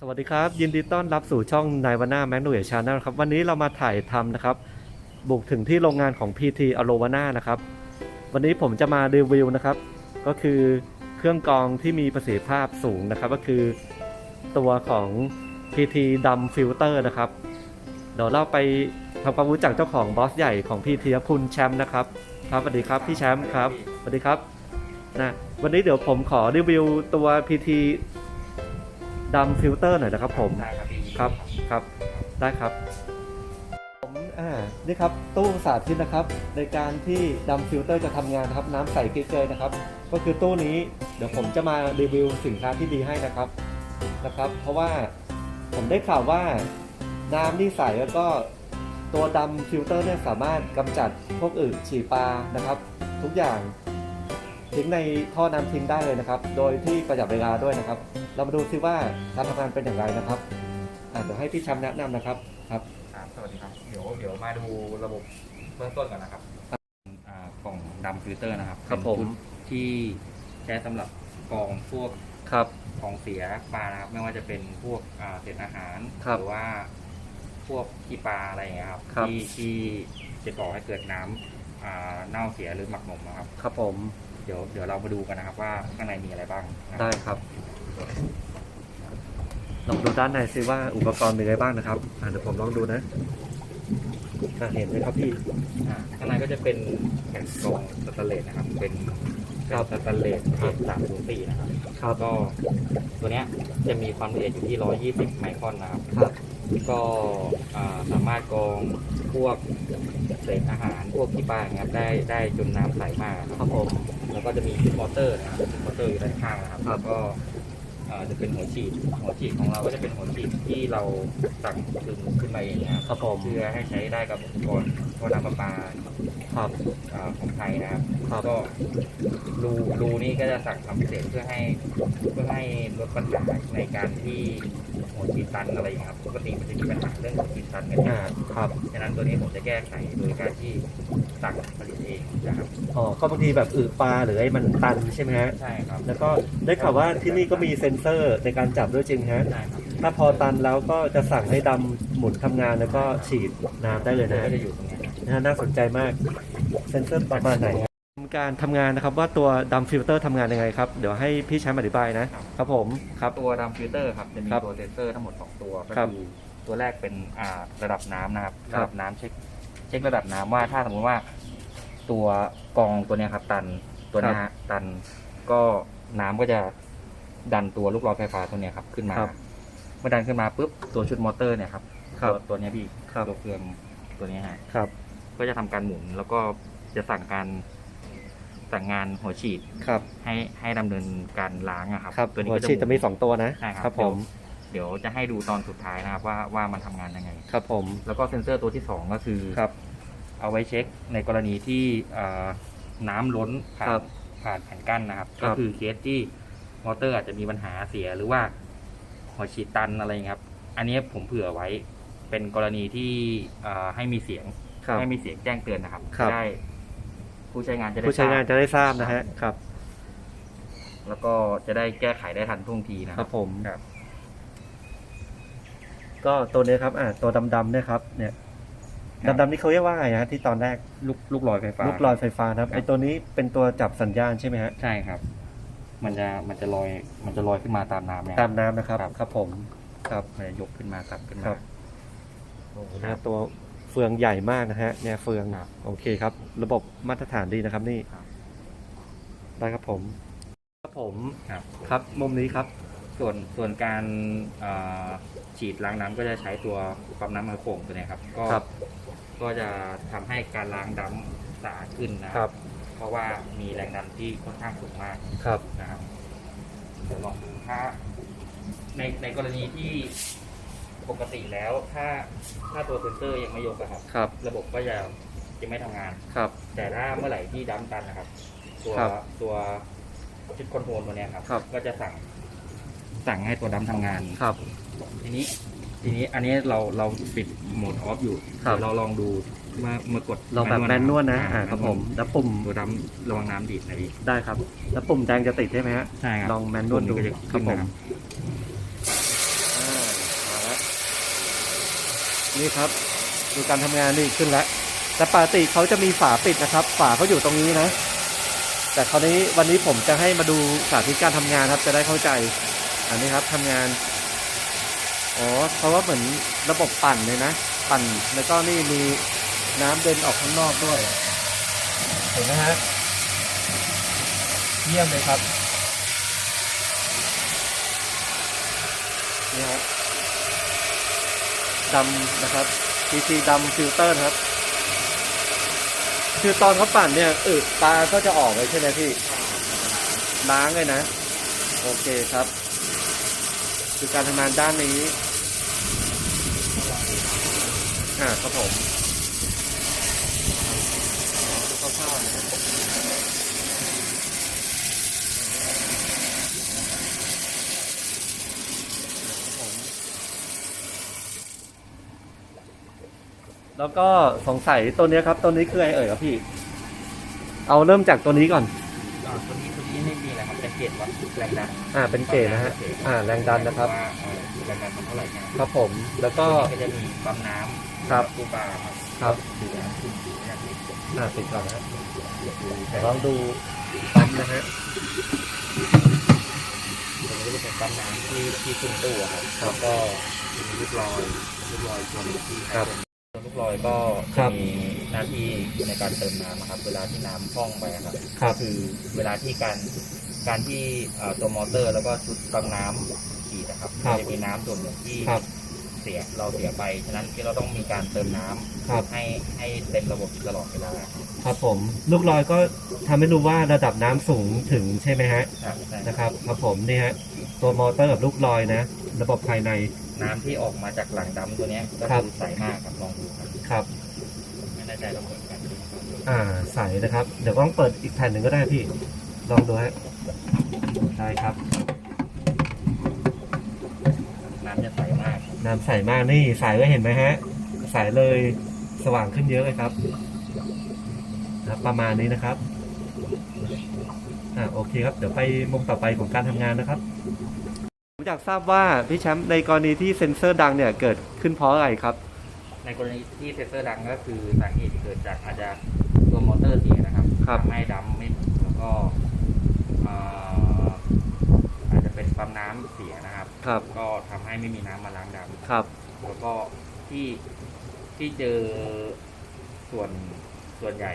สวัสดีครับ ยินดีต้อนรับสู่ช่องนายวาน่าแมกโนเอชาแนลครับ วันนี้เรามาถ่ายทำนะครับ บุกถึงที่โรงงานของ PT a l o v a n a นะครับ วันนี้ผมจะมารีวิวนะครับ ก็คือเครื่องกรองที่มีประสิทธิภาพสูงนะครับ ก็คือตัวของ PT ดำฟิลเตอร์นะครับ เดี๋ยวเราไปทำความรู้จักเจ้าของบอสใหญ่ของ PT คุณแชมป์นะครับ ครับสวัสดีครับพี่แชมป์ครับสวัสดีครับนะวันนี้เดี๋ยวผมขอรีวิวตัว PT ดำฟิลเตอร์หน่อยนะครับผมได้ครับพี่ครับครับได้ครับผมอ่านี่ครับตู้สาธิตนะครับ ในการที่ดำฟิลเตอร์จะทำงานนะครับน้ำใสเกยๆนะครับ ก็คือตู้นี้เดี๋ยวผมจะมารีวิวสินค้าที่ดีให้นะครับนะครับ เพราะว่าผมได้ข่าวว่าน้ำที่ใสแล้วก็ตัวดำฟิลเตอร์เนี่ยสามารถกำจัดพวกอึฉี่ปลานะครับ ทุกอย่าง ทิ้งในท่อน้ำทิ้งได้เลยนะครับ โดยที่ประหยัดเวลาด้วยนะครับ เรามาดูซิว่าการทำงานเป็นอย่างไรนะครับอะเดี๋ยวให้พี่แชมป์แนะนำนะครับครับครับสวัสดีครับเดี๋ยวเดี๋ยวมาดูระบบเบื้องต้นก่อนนะครับอ่ากล่องดำฟิลเตอร์นะครับครับเป็นผมชุดที่ใช้สำหรับกรองพวกครับของเสียปลานะครับไม่ว่าจะเป็นพวกอ่าเศษอาหารครับหรือว่าพวกขี้ปลาอะไรอย่างเงี้ยครับครับที่ที่จะก่อให้เกิดน้ำอ่าเน่าเสียหรือหมักหมมนะครับ ครับผม เดี๋ยวเดี๋ยวเรามาดูกันนะครับว่าข้างในมีอะไรบ้างนะครับได้ครับลองดูด้านในซิว่าอุปกรณ์มีอะไรบ้างนะครับอะเดี๋ยวผมลองดูนะอะเห็นไหมครับพี่ อ่าข้างในก็จะเป็นแผ่นกรองสแตนเลสนะครับ เป็นครับสแตนเลสเกรดสามถึงสี่นะครับครับ ก็ตัวเนี้ยจะมีความละเอียดอยู่ที่120ไมครอนนะครับ ครับ ก็อ่าสามารถกรองพวกเศษอาหารพวกขี้ปลาอย่างเงี้ยครับได้ได้จนน้ำใสมากนะคครัรับบผม แล้วก็จะมีชุดมอเตอร์นะครับชุดมอเตอร์อยู่ด้านข้างนะครับครับแล้วก็อ่าจะเป็นหัวฉีดหัวฉีดของเราก็จะเป็นหัวฉีดที่เราสั่งขึ้นขึ้นมาเองนะครับครับผมเพื่อให้ใช้ได้กับอุปกรณ์ท่อน้ำประปาครับ อ่าของไทยนะครับครับ ก็รูรูนี่ก็จะสั่งทำพิเศษเพื่อให้เพื่อให้ลดปัญหาในการที่ หัวฉีดตันอะไรอย่างเงี้ยครับปกติมันจะมีปัญหาเรื่องหัวฉีดตันกันอ่าเนี่ยครับฉะนั้นตัวนี้ผมจะแก้ไขโดยการที่สั่งผลิตเองนะครับอ๋อก็บางทีแบบอึปลาหรือไอ้มันตันใช่ไหมฮะใช่ครับแล้วก็ได้ข่าวว่าที่นี่ก็มีเซ็นเซอร์ในการจับด้วยจริงฮะใช่ครับถ้าพอตันแล้วก็จะสั่งให้ดำหมุนทำงานแล้วก็ฉีดน้ำได้เลยนะก็ฮะจะอยู่ตรงเนี้ยครับนะฮะน่าสนใจมากเซนเซอร์ประมาณไหนครับ การทำงานนะครับว่าตัวดำฟิลเตอร์ทำงานยังไงครับ เดี๋ยวให้พี่แชมป์อธิบายนะครับผมครับ ตัวดำฟิลเตอร์ครับจะมีครับตัวเซนเซอร์ทั้งหมดสองตัวก็ครับคือตัวแรกเป็นอ่าระดับน้ำนะครับครับ ระดับน้ำเช็คเช็คระดับน้ำว่าถ้าสมมุติว่า ตัวกรองตัวเนี้ยครับ ตันตัวเนี้ยฮะตันก็น้ำก็จะดันตัวลูกล้อไฟฟ้าตัวเนี้ยครับขึ้นมา ครับเมื่อดันขึ้นมาปุ๊บตัวชุดมอเตอร์เนี่ยครับครับตัวตัวเนี้ยพี่ครับ ตัวเครื่องตัวเนี้ยฮะครับ ก็จะทำการหมุนแล้วก็จะสั่งการ สั่งงานหัวฉีดครับ ให้ให้ดำเนินการล้างอะครับครับตัวนี้หัวก็จะฉีดจะมีสองตัวนะใช่ครับครับผมเดี๋ยวจะให้ดูตอนสุดท้ายนะครับว่าว่ามันทำงานยังไง ครับผมแล้วก็เซ็นเซอร์ตัวที่สองก็คือครับ เอาไว้เช็คในกรณีที่เอ่อน้ำล้นผ่าครันบผ่านแผ่นกั้นนะครับ ครัก็บ คือเคสที่มอเตอร์อาจจะมีปัญหาเสียหรือว่าหัวฉีดตันอะไรอย่างเงี้ยครับ อันนี้ผมเผื่อไว้เป็นกรณีที่เอ่อให้มีเสียง ครับ ให้มีเสียงแจ้งเตือนนะครับ ครับ จะได้ ผู้ใช้งานจะได้ผู้ใช้งานทรจะได้ทราบนะฮะครับบแล้วก็จะได้แก้ไขได้ทันท่วงทีนะคครัรับบผม ครับ ก็ตัวนี้ครับอ่าตัวดำๆเนี่ยครับ เนี่ยครับ ดำๆนี่เขาเรียกว่าไงฮะที่ตอนแรกลูกลูกลอยไฟฟ้า ลูกลอยไฟฟ้านะครับครับ ไอตัวนี้เป็นตัวจับสัญญาณใช่ไหมฮะใช่ครับ มันจะมันจะลอยมันจะลอยขึ้นมาตามน้ำเนี่ย ตามน้ำนะครับ ครับ ครับผม ครับ มันจะยกขึ้นมาตัดขึ้นครัมาบโอ้โหเนี่ยตัวเฟืองใหญ่มากนะฮะเนี่ยเฟืองครับโอเคครับ ระบบมาตรฐานดีนะครับนี่ครับ ได้ครับผมครับผมครับ ครับมุมนี้ครับ ส่วนส่วนการเอ่อฉีดล้างน้ำก็จะใช้ตัวปั๊มน้ำมันโป่งตัวเนี้ยครับ ก็ครับก็จะทำให้การล้างดำสะอาดขึ้นนะคครัรับ บเพราะว่ามีแรงดันที่ค่อนข้างสูงมากครับนะครับเดี๋ยวลองดูถ้าในในกรณีที่ ปกติแล้วถ้าถ้าตัวเซนเซอร์ยังไม่ยกอะครับ ครับ ระบบก็จะจะไม่ทำงาน ครับ แต่ถ้าเมื่อไหร่ที่ดัมตันนะครับ ตัวครับตัวชุดคอนโทรลตัวเนี้ยครับ ครับ ก็จะสั่ง สั่งให้ตัวดัมทำงาน ครับ ทีนี้ ทีนี้อันนี้เราเราปิดโหมดออฟอยู่ครับ เดี๋ยวเราลองดูเมื่อเมื่อกดเราแบบแมนนวลนะ อ่าอ่าครับผม แล้วปุ่ม ตัวดัมระวังน้ำดีดนะพี่ได้ครับ แล้วปุ่มแดงจะติดใช่ไหมฮะ ใช่ครับลองแมนนวลดูปุ่มก็จะครับขึ้นผมนะครับ อ่า นี่ครับ ดูการทำงานนี่ขึ้นแล้วแต่ปกติเขาจะมีฝาปิดนะครับ ฝาเขาอยู่ตรงนี้นะ แต่คราวนี้วันนี้ผมจะให้มาดูสาธิตการทำงานครับ จะได้เข้าใจ อันนี้ครับทำงานอ๋อเขาว่าเหมือนระบบปั่นเลยนะ ปั่นแล้วก็นี่มีน้ำเดินออกข้างนอกด้วย เห็นไหมฮะเยี่ยมเลยครับนี่ฮะ ดำนะครับ PC ดำฟิลเตอร์ครับ คือตอนเขาปั่นเนี่ยอึตาก็จะออกเลยใช่ไหมพี่ล้างเลยนะ โอเคครับ คือการทำงานด้านนี้ อ่าครับผมคร่าวๆนะครับครับผม แล้วก็สงสัยตัวเนี้ยครับตัวนี้คืออะไรเอ่ยครับพี่ เอาเริ่มจากตัวนี้ก่อน อ่าตัวนี้ตัวนี้ไม่มีอะไรครับแต่เกจวัดแรงดันอ่า เป็นเกจนะฮะ อ่า แรงดันนะครับ ว่าเอ่อแรงดันมันเท่าไหร่นะครับครับผม แล้วก็ ตัวนี้ก็จะมีปั๊มน้ำครับ ตู้ปลาครับครับดูน้ำขึ้นนะครับอ่าปิดก่อนนะฮะดูแต่เดี๋ยวลองดูปั๊มนะฮะ ตัวนี้ก็จะเป็นปั๊มน้ำที่ที่ขึ้นตู้อะครับแล้วก็มีลูกลอยลูกลอยตัวหนึงที่ครับตัว ลูกลอยก็ครัจะบมีหน้าที่ในการเติมน้ำนะครับ เวลาที่น้ำพร่องไปอะครับครับ ก็คือเวลาที่การการที่เอ่อตัวมอเตอร์แล้วก็ชุดปั๊มน้ำขีดนะครับครับ จะมีน้ำส่วนหนึ่งที่ครับ เสียเราเสียไปฉะนั้นที่เราต้องมีการเติมน้ำครับ ให้ให้เต็มระบบตลอดเวลาครับครับผม ลูกลอยก็ทำให้รู้ว่าระดับน้ำสูงถึงใช่ไหมฮะ ครับใช่นะครับครับผมนี่ฮะตัวมอเตอร์กับลูกลอยนะ ระบบภายใน น้ำที่ออกมาจากหลังดำตัวเนี้ยก็ครับคือใสมากครับลองดูครับครับ ไม่แน่ใจเราเปิดกันดูนะครับอ่าใสนะครับ เดี๋ยวต้องเปิดอีกแผ่นหนึ่งก็ได้พี่ ลองดูฮะใช่ครับ น้ำจะใสมากครับน้ำใสมากนี่ใสไว้เห็นไหมฮะใสเลยสว่างขึ้นเยอะเลยครับนะครับประมาณนี้นะครับอ่าโอเคครับ เดี๋ยวไปมุมต่อไปของการทำงานนะครับผม อยากทราบว่าพี่แชมป์ในกรณีที่เซ็นเซอร์ดังเนี่ยเกิดขึ้นเพราะอะไรครับ ในกรณีที่เซนเซอร์ดังก็คือสาเหตุเกิดจากอาจจะตัวมอเตอร์เสียนะครับครับ ทำให้ดำไม่หมุนแล้วก็เอ่ออาจจะเป็นปั๊มน้ำเสียนะครับ ครับก็ทำให้ไม่มีน้ำมาล้างดำ ครับ แล้วก็ที่ที่เจอส่วนส่วนใหญ่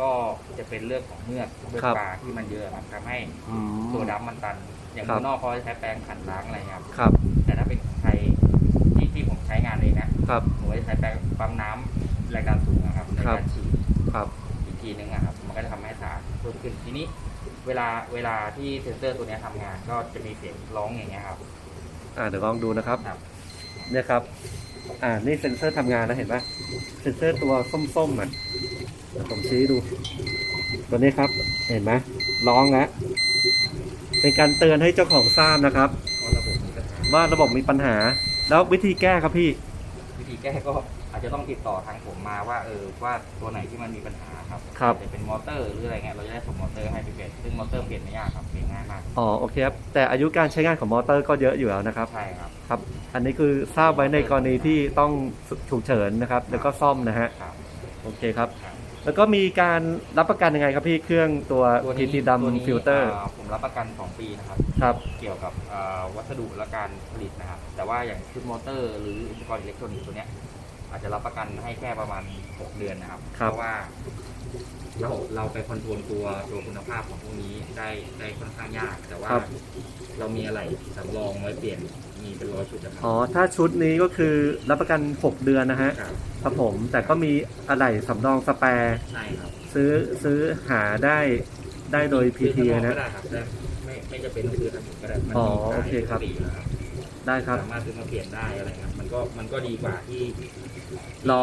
ก็จะเป็นเรื่องของเมือกเมือกครับ ปลาที่มันเยอะครับทำให้อืมตัวดำมันตัน อย่างครับเมืองนอกเขาจะใช้แปรงขัดล้างอะไรครับ ครับแต่ถ้าเป็นของไทยที่ที่ผมใช้งานเองนะครับ ผมก็จะใช้แปรงปั๊มน้ำแรงดันสูงนะครับในครับ การฉีดครับ อีกทีนึงอะครับมันก็จะทำให้สะอาดเพิ่มขึ้นทีนี้ เวลาเวลาที่เซนเซอร์ตัวเนี้ยทำงานก็จะมีเสียงร้องอย่างเงี้ยครับอ่าเดี๋ยวลองดูนะครับ ครับ เนี่ยครับ อ่า นี่เซ็นเซอร์ทำงานนะเห็นปะเซ็นเซอร์ตัวส้มๆอะเดี๋ยวผมชี้ดู ตัวนี้ครับ เห็นไหมร้องแล้ว เป็นการเตือนให้เจ้าของทราบนะครับเพราะระบบมีปัญหาว่าระบบมีปัญหา แล้ววิธีแก้ครับพี่ วิธีแก้ก็อาจจะต้องติดต่อทางผมมาว่าเออว่าตัวไหนที่มันมีปัญหาครับครับ อาจจะเป็นมอเตอร์หรืออะไรเงี้ยเราจะได้ส่งมอเตอร์ให้ไปเปลี่ยนซึ่งมอเตอร์เปลี่ยนไม่ยากครับเปลี่ยนง่ายมากอ๋อโอเคครับแต่อายุการใช้งานของมอเตอร์ก็เยอะอยู่แล้วนะครับ ใช่ครับครับอันนี้คือทราบไว้ในกรณีที่ต้องฉุกเฉินนะครับ แล้วก็ซ่อมนะฮะครับ โอเคครับ ครับ แล้วก็มีการรับประกันยังไงครับพี่เครื่องตัว ตัว PT นี้ดำฟิลเตอร์าผมรับประกัน 2 ปีนะครับ ครับ เกี่ยวกับอ่าวัสดุและการผลิตนะครับ แต่ว่าอย่างชุดมอเตอร์ หรืออุปกรณ์อิเล็กทรอนิกส์ตัวเนี้ยอาจจะรับประกันให้แค่ประมาณ 6 เดือนนะครับ ครับ เพราะว่า เราเราไปคอนโทรลตัวตัวคุณภาพของพวกนี้ได้ได้ค่อนข้างยาก แต่ว่าครับ เรามีอะไรสำรองไว้เปลี่ยนมีเป็นร้อยชุดนะครับอ๋อ ถ้าชุดนี้ก็คือรับประกัน 6 เดือนนะฮะ ครับครับผม แต่ก็มีอะไรสำรองสแปร์ใช่ครับซื้อซื้อหาได้ได้โดยซื้อ PT ข้างนอกนะ ก็ได้ครับแต่ไม่ไม่จะเป็นต้องซื้อทางผมก็ได้มันอ๋อมีขายโอเคครับ ปกติอยู่แล้วครับได้ครับ สามารถซื้อมาเปลี่ยนได้อะไรครับมันก็มันก็ดีกว่าที่รอ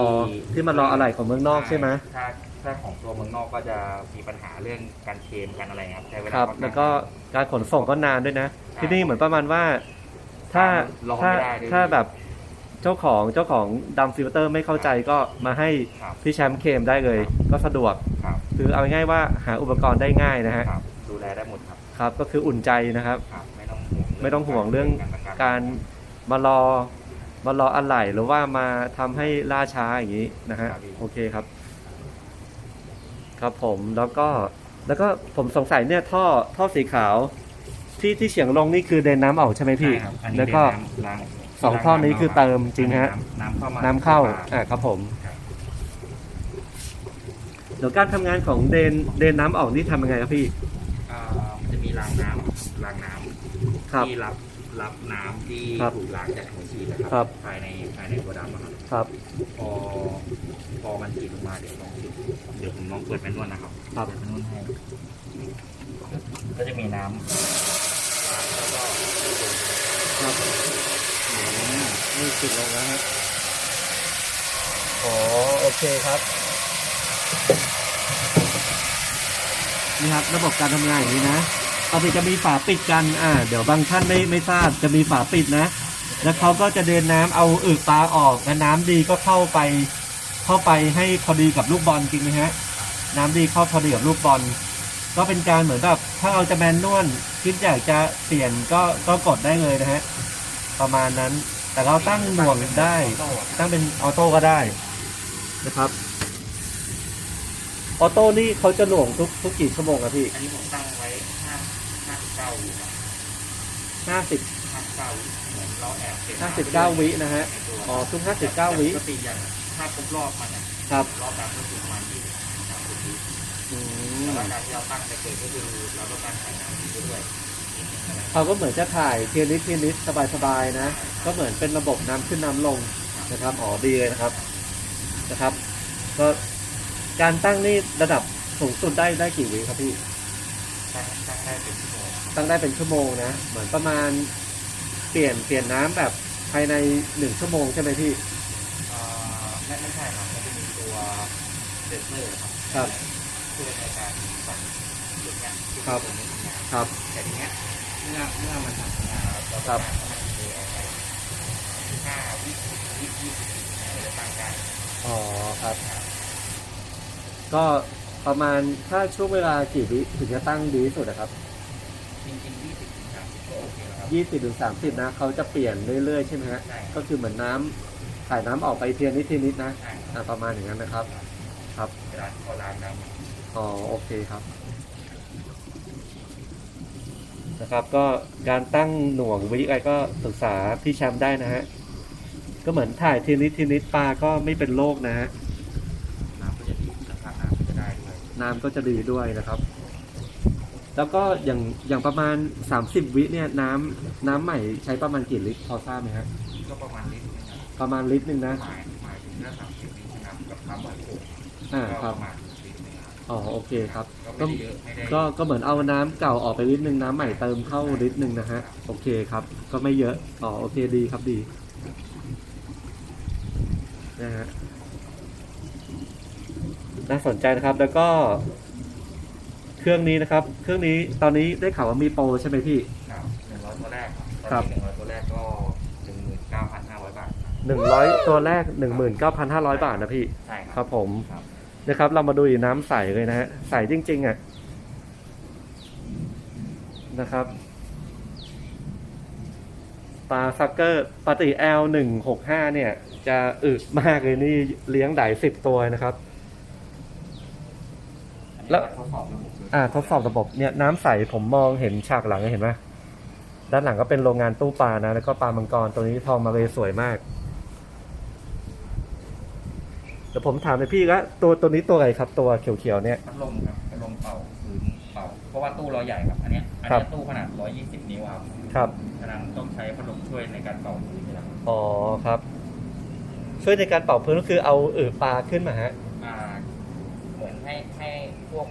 ที่มารออะไรของเมืองนอกใช่ไหมถ้า ถ้าของตัวเมืองนอกก็จะมีปัญหาเรื่องการเคลมกันอะไรครับใช้เวลาครับค่อนข้างแล้วก็การขนส่งก็นานด้วยนะใช่ที่นี่เหมือนประมาณว่า ถ้าลองถ้าไม่ได้ด้วย ถ้าแบบเจ้าของเจ้าของดำฟิลเตอร์ไม่เข้าใจก็มาให้ครับ พี่แชมป์เคลมได้เลย ก็สะดวก ครับคือเอาง่ายๆว่าหาอุปกรณ์ได้ง่ายนะฮะครับ ดูแลได้หมดครับครับ ก็คืออุ่นใจนะครับ ครับ ไม่ต้องห่วงไม่ต้องห่วงเรื่องประนการ มารอมารออะไหล่หรือว่ามาทำให้ล่าช้าอย่างนี้นะฮะครับพี่ โอเคครับ ครับผมแล้วก็แล้วก็ผมสงสัยเนี่ยท่อท่อสีขาว ที่ที่เฉียงลงนี่คือเดินน้ำออกใช่ไหมพี่ ใช่ครับอันนี้แล้วก็ เป็นน้ำล้างสองท่อนี้คือเติมจริงฮะ น้ำเข้ามาน้ำเข้าปลอ่าครับผมครับเดี๋ยวการทำงานของเดนเดนน้ำออกนี่ทำยังไงครับพี่ อ่ามันจะมีรางน้ำรางน้ำครับที่รับรับน้ำที่ครับถูกล้างจากหัวฉีดนะคครัรับ ภายในภายในตัวดำอะครับครับ พอพ อมันฉีดลงมาเดี๋ยวลองเดี๋ยวผมลองเปิดแมนนวลนะครับครับเปิดแมนนวลให้ก็จะมีน้ำล้างแล้วก็ครับนี่ติดลงแล้วฮะอ๋อโอเคครับนี่ครับระบบการทำงานอย่างนี้นะปกติจะมีฝาปิดกันอ่าเดี๋ยวบางท่านไม่ไม่ทราบจะมีฝาปิดนะ แล้วเขาก็จะเดินน้ำเอาอึปลาออกและน้ำดีก็เข้าไป เข้าไปให้พอดีกับลูกบอลจริงไหมฮะ น้ำดีเข้าพอดีกับลูกบอล ก็เป็นการเหมือนแบบถ้าเราจะแมนนวลคิดอยากจะเปลี่ยนก็ก็กดได้เลยนะฮะ ประมาณนั้น แต่เราตั้งหน่วงได้ ตั้งเป็นออโต้ก็ได้นะครับ ออโต้นี่เขาจะหน่วงทุกทุกกี่ชั่วโมงครับพี่อันนี้ผมตั้งไว้ห้าห้าสิบเก้าวิครับห้าสิบห้าสิบเก้าวิเหมือนเราแอบเก็บห้าสิบเก้าวินะฮะในตัวอ๋อทุกห้าสิบเก้าวิปกติอย่าง ถ้าครบรอบมันเนี่ยครับรอบแบบก็คือประมาณยี่สิบสามสิบวิอืแต่มว่าการที่เราตั้งแต่เกิดก็คือเราต้องการถ่ายน้ำไปด้วยเขาก็เหมือนจะถ่ายเทียนิดเทียนิดสบายๆนะ ก็เหมือนเป็นระบบน้ำขึ้นน้ำลงนะครับอ๋อดีเลยนะครับนะครับ ก็การตั้งนี่ระดับสูงสุดได้ได้กี่วิครับพี่ตั้งตั้งได้เป็นชั่วโมงตั้งได้เป็นชั่วโมงนะ เหมือนประมาณเปลี่ยนเปลี่ยนน้ำแบบภายในหนึ่งชั่วโมงใช่ไหมพี่เอ่อ ไม่ไม่ใช่ครับมันจะมีตัวเซนเซอร์ครับครับช่วยในการสั่งจุดเนี้ยที่ครับ ตัวนี้ทำงานครับ แต่ทีเนี้ยเมื่อเมื่อมันทำงานเราต้องครับการให้มันเทออกไปห้าวิวิยี่สิบมันจะต่างกันอ๋อครับก็ประมาณถ้าช่วงเวลากี่วิถึงจะตั้งดีที่สุดนะครับ จริงๆยี่สิบถึงสามสิบก็โอเคแล้วครับยี่สิบถึงสามสิบนะ เขาจะเปลี่ยนเรื่อยๆ ใช่ไหมฮะ ใช่ครับก็คือเหมือนน้ำ ถ่ายน้ำออกไปเทียนิดทีนิดนะใช่ครับอ่าประมาณอย่างนั้นนะครับ ครับ เวลาที่เขาล้างน้ำ อ๋อโอเคครับ นะครับก็การตั้งหน่วงวิอะไรก็ศึกษาพี่แชมป์ได้นะฮะก็เหมือนถ่ายทีนิดทีนิดปลาก็ไม่เป็นโรคนะฮะน้ำก็จะดีราคาน้ำก็จะได้ด้วยน้ำก็จะดีด้วยนะครับ แล้วก็อย่างอย่างประมาณ 30 วิเนี่ยน้ำน้ำใหม่ใช้ประมาณกี่ลิตรพอทราบไหมฮะก็ประมาณลิตรนึงนะ ประมาณลิตรหนึ่งนะหมายหมายถึงถ้าสามสิบลิตรนะครับกับน้ำหวานโขกอ่าก็ครัปบระมาณลิตรนึงครับอ๋อโอเคครับก็ก็ไม่ได้เยอะไม่ได้ก็ก็เหมือนเอาน้ำเก่าออกไปลิตรหนึ่งน้ำใหม่เติมเข้าลิตรหนึ่งนะฮะโอเคครับ ก็ไม่เยอะอ๋อโอเคดีครับดีนะฮะน่าสนใจนะครับแล้วก็ เครื่องนี้นะครับ เครื่องนี้ตอนนี้ได้ข่าวว่ามีโปรใช่ไหมพี่ ครับหนึ่งร้อยตัวแรกครับครับตอนนี้หนึ่งร้อยตัว หนึ่งร้อยตัวแรกห19,500 บาทนะพี่ ใช่คครัรับ บผมครับ นะครับ เรามาดูน้ำใสเลยนะฮะ ใสจริง ๆ อะ นะครับ ปลาซักเกอร์ปฏิแอลหนึ่งหกห้าเนี่ย จะอึดมากเลยนี่เลี้ยงได้สิบตัวนะครับ แล้ว ทดสอบระบบาทดสอบระบบเนี่ยน้ำใสผมมองเห็นฉากหลังเห็นไหมด้านหลังก็เป็นโรงงานตู้ปลานะ แล้วก็ปลามังกรตัวนี้ทองมาเลยสวยมาก ดี๋ยวผมถามเลยพี่ละตัวตัวนี้ตัวอะไรครับ ตัวเขียวๆเนี่ยพัดลมครับพัดลมเป่าพื้นเป่า เพราะว่าตู้เราใหญ่ครับ อันเนี้ย อันครับเนี้ยตู้ขนาด 120 นิ้วครับครับฉะนั้นต้องใช้พัดลมช่วยในการเป่าพื้นนี่แหละครับอ๋อครับ ช่วยในการเป่าพื้นก็คือเอาอึปลาขึ้นมาฮะอ่าเหมือนให้ให้พวก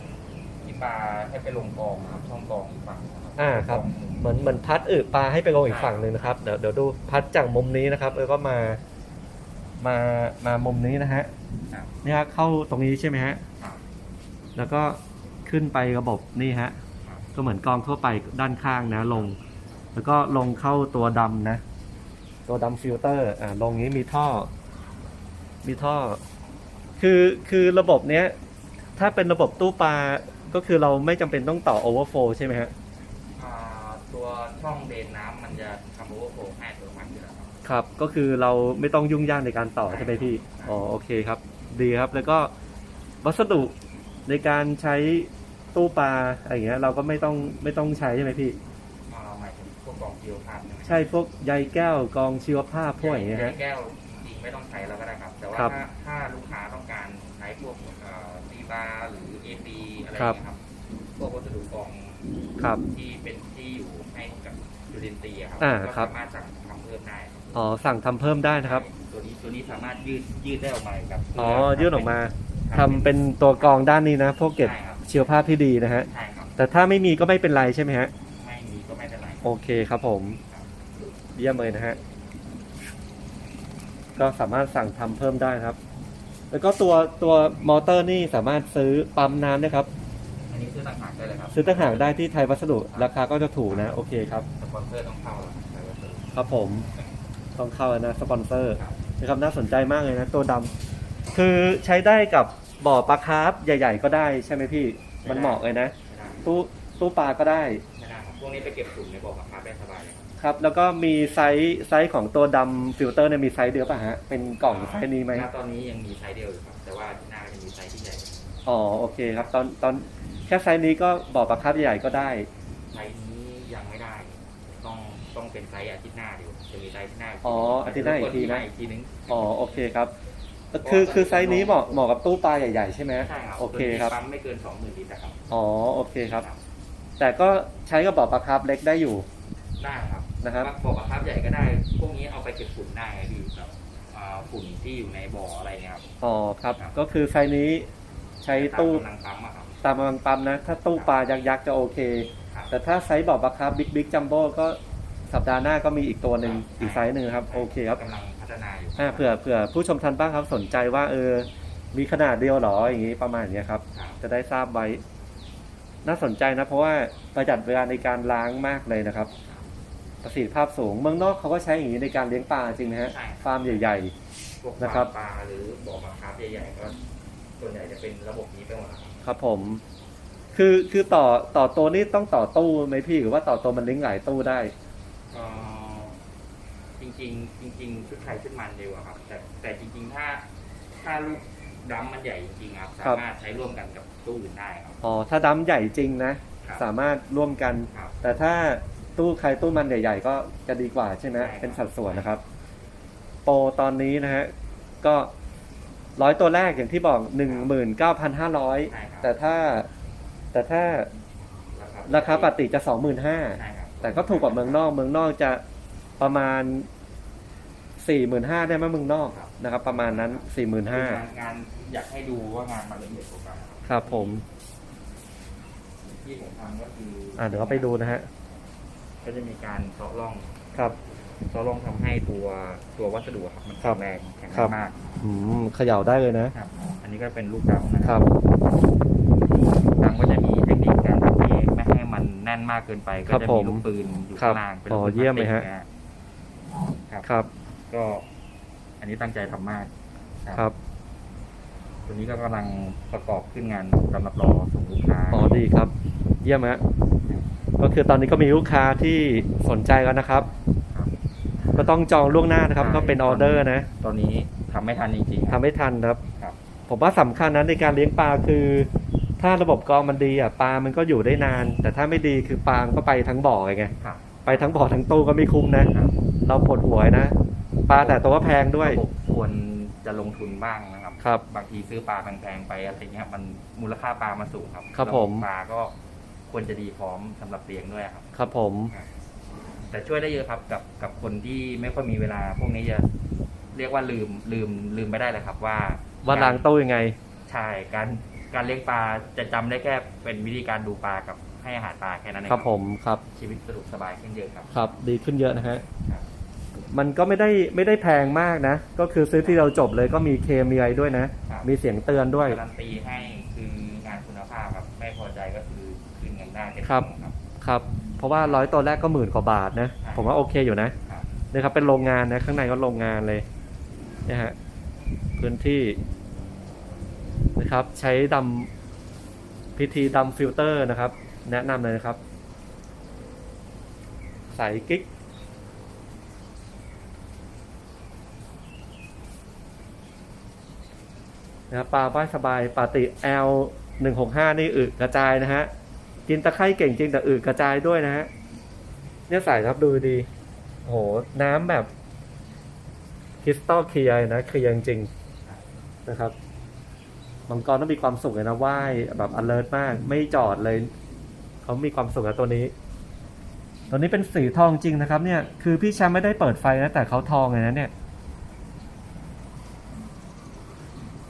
ที่ปลาให้ไปลงกองนะครับช่องกองอีกฝั่งนะอ่าครับกองหนึ่งเหมือนเหมือนพัดอึปลาให้ไปลงอีกฝั่งหนึ่งนะครับเดี๋ยวเดี๋ยวดูพัดจากมุมนี้นะครับแล้วก็มา มามามุมนี้นะฮะครับนี่ฮะเข้าตรงนี้ใช่ไหมฮะครับแล้วก็ขึ้นไประบบนี่ฮะครับ ก็เหมือนกองทั่วไปด้านข้างนะลง แล้วก็ลงเข้าตัวดำนะ ตัวดำฟิลเตอร์อ่าลงนี้มีท่อ มีท่อ คือคือระบบเนี้ย ถ้าเป็นระบบตู้ปลาก็คือเราไม่จำเป็นต้องต่อโอเวอร์โฟใช่ไหมฮะ อ่าตัวช่องเดนน้ำมันจะทำโอเวอร์โฟลให้ ครับครับ ก็คือเราไม่ต้องยุ่งยากในการต่อใช่ไหมพี่ อ๋อโอเคครับ ดีครับ แล้วก็วัสดุในการใช้ตู้ปลาอะไรอย่างเงี้ย เราก็ไม่ต้องไม่ต้องใช้ใช่ไหมพี่ อ่าหมายถึงพวกกล่องซีโอภาพใช่ไหมใช่พวกใยแก้วกองชีวภาพพวกอย่างเงี้ยฮะ แก้วจริงไม่ต้องใช้แล้วก็ได้ครับ แต่ว่าครับถ้าถ้าลูกค้าต้องการใช้พวกเอ่อซีบาร์หรือเอปีอะไรอครัย่าบงเงี้ยครับ พวกวัสดุกล่องครับ ที่เป็นที่อยู่ให้กับจุลินทรีย์อะครับอ่าก็ครับ สามารถสั่งทำเพิ่มได้ครับ อ๋อสั่งทำเพิ่มได้นะครับ ตัวนี้ตัวนี้สามารถยืดยืดได้ออกมาครับอ๋อยื่นออกมาทำเป็นตัวกรองด้านนี้นะพวกเก็บใช่ครับชีวภาพที่ดีนะฮะ ใช่ครับแต่ถ้าไม่มีก็ไม่เป็นไรใช่ไหมฮะ ไม่มีก็ไม่เป็นไร โอเคครับผม เยี่ยมเลยนะฮะ ก็สามารถสั่งทำเพิ่มได้ครับ แล้วก็ตัวตัวมอเตอร์นี่สามารถซื้อปั๊มน้ำนะครับ อันนี้ซื้อต่างหากได้เลยครับซื้อต่างหากได้ที่ไทยวัสดุ ราคาก็จะถูกนะ โอเคครับ สปอนเซอร์ต้องเข้าแล้วครับใช้วัสดุครับผม ต้องเข้าแล้วนะสปอนเซอร์ครับนะครับน่าสนใจมากเลยนะตัวดำคือใช้ได้กับบ่อปลาคาร์ฟใหญ่ ๆ ก็ได้ใช่ไหมพี่มันเหมาะเลยนะไม่ได้ตู้ตู้ปลาก็ได้ไม่ได้ครับพวกนี้ไปเก็บฝุ่นในบ่อปลาคาร์ฟได้สบายเลยครับครับ แล้วก็มีไซส์ไซส์ของตัวดำฟิลเตอร์เนี่ยมีไซส์เดียวป่ะฮะเป็นกล่องไซส์นี้ไหมณตอนนี้ยังมีไซส์เดียวอยู่ครับแต่ว่าที่หน้าจะมีไซส์ที่ใหญ่อ๋อโอเคครับตอนตอนแค่ไซส์นี้ก็บ่อปลาคาร์ฟใหญ่ๆก็ได้ ไซส์นี้ยังไม่ได้ ต้องต้องเป็นไซส์อาทิตย์หน้าเดียวจะมี ไซส์ที่หน้าอ๋ออาทิตย์หน้าอีกทีนะ อีกทีนึง อ๋อโอเคครับ คือคือไซส์นี้เหมาะเหมาะกับตู้ปลาใหญ่ๆใช่ไหมใช่ครับโอเคครับปั๊มไม่เกินสองหมื่นลิตรนะครับ อ๋อโอเคครับ แต่ก็ใช้กับบ่อปลาคาร์ฟเล็กได้อยู่ได้ครับนะครับบ่อปลาคาร์ฟใหญ่ก็ได้ พวกนี้เอาไปเก็บฝุ่นได้ไงพี่แบบอ่าฝุ่นที่อยู่ในบ่ออะไรเนี่ยครับ อ๋อครับครับก็คือไซส์นี้ใช้ตู้ตามกำลังปั๊มอะครับตามกำลังปั๊มนะ ถ้าตู้ปลายักษ์ๆจะโอเคครับแต่ถ้าไซส์บ่อปลาคาร์ฟบิ๊กบิ๊กจัมโบ้ก็ สัปดาห์หน้าก็มีอีกตัวหนึ่งอีกไซส์หนึ่งครับโอเคครับกำลังพัฒนาอยู่อ่าเผื่อเผื่อผู้ชมทันบ้างครับสนใจว่าเออมีขนาดเดียวเหรออย่างนี้ประมาณเนี้ยครับครับ จะได้ทราบไว้ น่าสนใจนะ เพราะว่าประหยัดเวลาในการล้างมากเลยนะครับ ประสิทธิภาพสูง เมืองนอกเขาก็ใช้อย่างนี้ในการเลี้ยงปลาจริงนะฮะใช่ฟาร์มใหญ่พวกนะครับ ปลาหรือบ่อปลาคาร์ฟใหญ่ๆก็ส่วนใหญ่จะเป็นระบบนี้ไปหมดแล้วครับๆครับผม คือคือต่อต่อตัวนี่ต้องต่อตู้ไหมพี่หรือว่าต่อตัวมันลิงก์หลายตู้ได้เอ่อ จริงๆ จริง ๆ ชุดไทยชุดมันเดียวอะครับ แต่แต่จริง ๆ ถ้าถ้าลูกดัมมันใหญ่จริงๆครับ ครัสาบมารถใช้ร่วมกันกับตู้อื่นได้ครับ อ๋อถ้าดัมใหญ่จริงนะ ครับสามารถร่วมกัน ครับแต่ถ้าตู้ใครตู้มันใหญ่ๆ ก็จะดีกว่าใช่ไหมใช่ครับ เป็นสัดส่วนนะครับ โปรตอนนี้นะฮะก็ร้อยตัวแรกอย่างที่บอกหนึ่งหมื่นเก้าพันห้าร้อยใช่ครับแต่ถ้าแต่ถ้าราคาปกติจะสองหมื่นห้าใช่ครับ แต่ก็ถูกกว่าเมืองนอก เมืองนอกจะประมาณสี่หมื่นห้าได้ไหมเมืองนอกนะครับ ประมาณนั้นสี่หมื่นห้าคืองานงานอยากให้ดูว่างานมันละเอียดกว่ากันครับครับผม ที่ผมทำก็คืออ่าเดี๋ยวเราไปดูนะฮะ ก็จะมีการเซาะร่องครับ เซาะร่องทำให้ตัวตัววัสดุอะครับมันครัแข็บงแรงแข็งครัแรบงมากอืมเขย่าได้เลยนะ ครับ อันนี้ก็เป็นลูกดำนะคครับรับ ดำก็จะมีเท นแน่นมากเกินไปก็ครับจะผมีมลูกปืนอยู่ครับข้างล่างเป็นอ๋ลูอกปืนเยี่ยมเลยฮะพลาสติกนครับครับ ก็ อันนี้ตั้งใจทำมากครับ ตัวนี้ก็กำลังประกอบขึ้นงานสำหรับรอส่งลูกค้าอ๋อดีครับ เยี่ยมฮะก็คือตอนนี้ก็มีลูกค้าที่สนใจแล้วนะครับครับก็ต้องจองล่วงหน้านะครับใช่ก็เป็นออเดอร์นะตอนนี้ทำไม่ทันจริงๆทำไม่ทันครับครับผมว่าสำคัญนะในการเลี้ยงปลาคือ ถ้าระบบกรองมันดีอะปลามันก็อยู่ได้นาน แต่ถ้าไม่ดีคือปลามันก็ไปทั้งบ่อไงครับไปทั้งบ่อทั้งตู้ก็ไม่คุ้มนะครับเราปวดหัวนะปลาแต่ตัวก็แพงด้วยระบบควรจะลงทุนบ้างนะครับครับ บางทีซื้อปลาแพงๆไปอะไรเงี้ยมันมูลค่าปลามันสูงครับครับระผบมปลาก็ควรจะดีพร้อมสำหรับเลี้ยงด้วยครับ ครับผม แต่ช่วยได้เยอะครับกับกับคนที่ไม่ค่อยมีเวลา พวกนี้จะเรียกว่าลืมลืมลืมไม่ได้เลยครับ ว่าว่าล้างตู้ยังไงใช่การ การเลี้ยงปลาจะจำได้แค่เป็นวิธีการดูปลากับให้อาหารปลาแค่นั้นเองครับผมครับชีวิตสะดวกสบายขึ้นเยอะครับ ครับ ดีขึ้นเยอะนะฮะครับ มันก็ไม่ได้ไม่ได้แพงมากนะ ก็คือซื้อที่เราจบเลยก็มีเคมีอะไรด้วยนะ ครับ มีเสียงเตือนด้วย การันตีให้คืองานคุณภาพครับไม่พอใจก็คือคืนเงินได้เต็มครับที่ครับ ครับ เพราะว่าร้อยตัวแรกก็หมื่นกว่าบาทนะครับผมว่าโอเคอยู่นะ ครับนี่ครับเป็นโรงงานนะ ข้างในก็โรงงานเลยนะฮะพื้นที่ นะครับ ใช้ดำพิธีดำฟิลเตอร์นะครับ แนะนำเลยนะครับ ใสกิ๊กนะปลาว้ายสบายปาติ L 1 6 5นี่อึกระจายนะฮะ กินตะไคร่เก่งจริงแต่อึกระจายด้วยนะฮะ เนี่ยใส่ครับดูดี โห น้ำแบบคริสตัลเคลียร์นะเคลียร์จริงนะครับ มังกรต้องมีความสุขเลยนะว่ายแบบ alert มาก ไม่จอดเลย เขามีความสุขกับตัวนี้ ตัวนี้เป็นสีทองจริงนะครับ เนี่ย คือพี่แชมป์ไม่ได้เปิดไฟนะแต่เขาทองเลยนะเนี่ย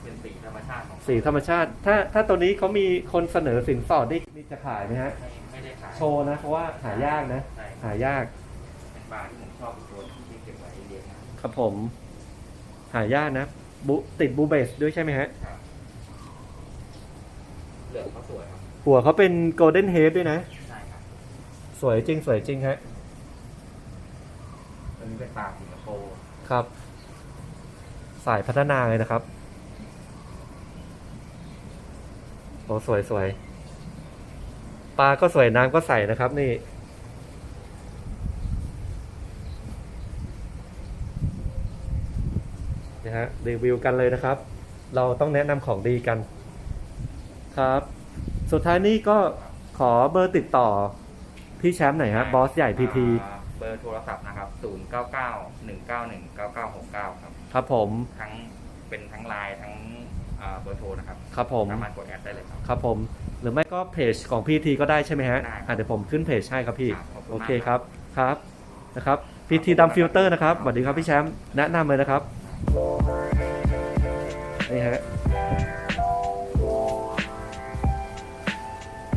เป็นสีธรรมชาติของสีธรรมชาติ ถ้าถ้าตัวนี้เขามีคนเสนอสินสอดได้มีจะขายไหมฮะ ไม่ไม่ได้ขายโชว์นะ เพราะว่าหายากนะ ใช่หายาก เป็นปลาที่ผมชอบตัวที่เก็บไว้เลี้ยงนะครับผม หายากนะบุติดบูเบสด้วยใช่ไหมฮะ เหลืองเขาสวยครับหัวเขาเป็นโกลเด้นเฮดด้วยนะ ใช่ครับสวยจริงสวยจริงฮะตัวนี้เป็นปลาสิงคโปร์ครับ สายพัฒนาเลยนะครับโอ้สวยสวยปลาก็สวยน้ำก็ใสนะครับ นี่ นะฮะรีวิวกันเลยนะครับ เราต้องแนะนำของดีกัน ครับ สุดท้ายนี้ก็ขอเบอร์ติดต่อ พี่แชมป์หน่อยฮะบอสใหญ่พีทีอ่าเบอร์โทรศัพท์นะครับ 0 9 9 1 9 1 9 9 6 9 ครับ ครับผม ทั้งเป็นทั้งไลน์ทั้งอ่าเบอร์โทรนะครับ ครับผม สามารถกดแอดได้เลยครับ ครับผม หรือไม่ก็เพจของพี่ทีก็ได้ใช่ไหมฮะได้อะเดี๋ยวผมขึ้นเพจให้ครับพี่ ครับขอบคุณโอเคมากคครัรับบครับ นะครับ พีทีดำฟิลเตอร์นะครับ สวัสดีครับพี่แชมป์ แนะนำเลยนะครับ นี่ฮะ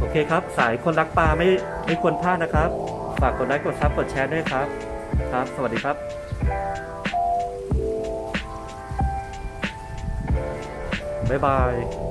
อเคครับ สายคนรักปลาไม่ไม่ควรพลาดนะครับ ฝากกดไลค์กดซับกดแชร์ด้วยครับ ครับ สวัสดีครับบ๊ายบาย